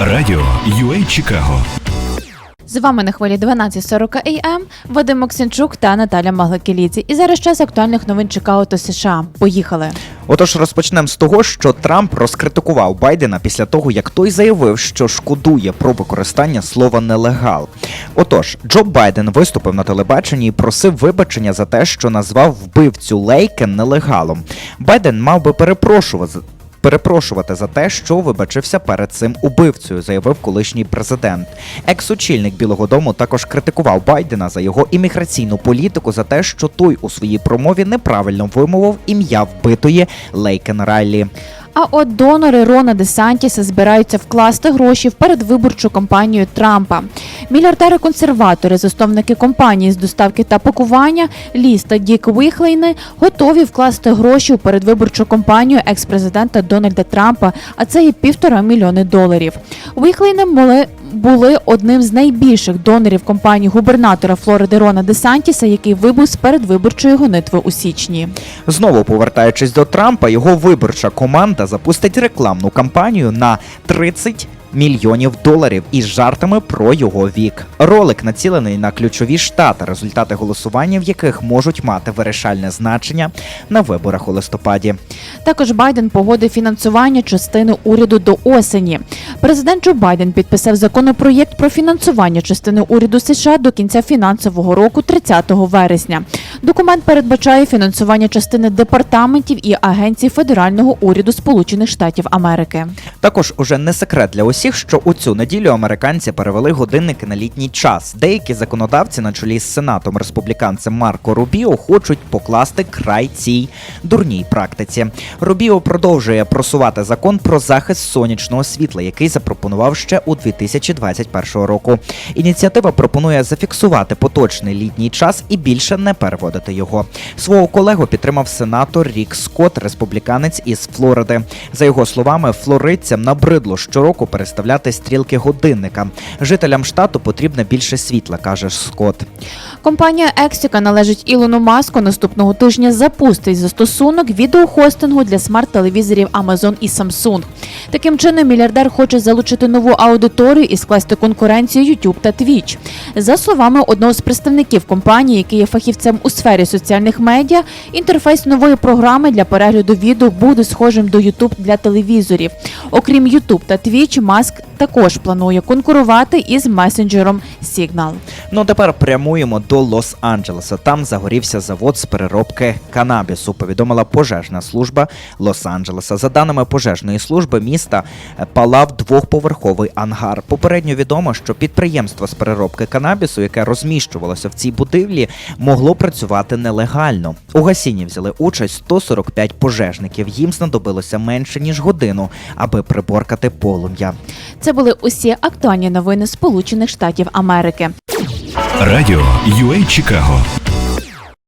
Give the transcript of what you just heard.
Радіо UA Чикаго З вами на хвилі 12.40 АМ Вадим Максимчук та Наталя Маглакелідзе. І зараз час актуальних новин Чикаго та США. Поїхали. Отож, розпочнемо з того, що Трамп розкритикував Байдена після того, як той заявив, що шкодує про використання слова нелегал. Отож, Джо Байден виступив на телебаченні і просив вибачення за те, що назвав вбивцю Лейкен нелегалом. Байден мав би перепрошувати. Перепрошувати за те, що вибачився перед цим убивцею, заявив колишній президент. Екс-очільник Білого Дому також критикував Байдена за його імміграційну політику за те, що той у своїй промові неправильно вимовив ім'я вбитої Лейкен Райлі. А от донори Рона Десантіса збираються вкласти гроші в передвиборчу кампанію Трампа. Мільярдери-консерватори, засновники компанії з доставки та пакування Ліс та Дік Віхлейни готові вкласти гроші у передвиборчу кампанію екс-президента Дональда Трампа, а це є півтора мільйони доларів. Віхлейни були, одним з найбільших донорів компанії губернатора Флориди Рона Десантіса, який вибув з передвиборчої гонитви у січні. Знову повертаючись до Трампа, його виборча команда запустить рекламну кампанію на 30 мільйонів доларів із жартами про його вік. Ролик націлений на ключові штати, результати голосування в яких можуть мати вирішальне значення на виборах у листопаді. Також Байден погодив фінансування частини уряду до осені. Президент Джо Байден підписав законопроєкт про фінансування частини уряду США до кінця фінансового року 30 вересня. Документ передбачає фінансування частини департаментів і агенцій федерального уряду Сполучених Штатів Америки. Також уже не секрет для усіх, що у цю неділю американці перевели годинники на літній час. Деякі законодавці на чолі з сенатом республіканцем Марко Рубіо хочуть покласти край цій дурній практиці. Рубіо продовжує просувати закон про захист сонячного світла, який запропонував ще у 2021 року. Ініціатива пропонує зафіксувати поточний літній час і більше не переводити його. Свого колегу підтримав сенатор Рік Скотт, республіканець із Флориди. За його словами, флоридцям набридло щороку переставляти стрілки годинника. Жителям штату потрібно більше світла, каже Скотт. Компанія Ексіка належить Ілону Маску. Наступного тижня запустить застосунок відеохостингу для смарт-телевізорів Amazon і Samsung. Таким чином, мільярдер хоче залучити нову аудиторію і скласти конкуренцію YouTube та Twitch. За словами одного з представників компанії, який є фахівцем у сфері соціальних медіа, інтерфейс нової програми для перегляду відео буде схожим до YouTube для телевізорів. Окрім YouTube та Twitch, Маск також планує конкурувати із месенджером Signal. Ну тепер прямуємо до Лос-Анджелеса. Там загорівся завод з переробки канабісу. Повідомила пожежна служба Лос-Анджелеса. За даними пожежної служби, міста е, палав двохповерховий ангар. Попередньо відомо, що підприємство з переробки канабісу, яке розміщувалося в цій будівлі, могло працювати нелегально. У гасінні взяли участь 145 пожежників. Їм знадобилося менше ніж годину, аби приборкати полум'я. Це були усі актуальні новини Сполучених Штатів Америки. Радіо UA Чикаго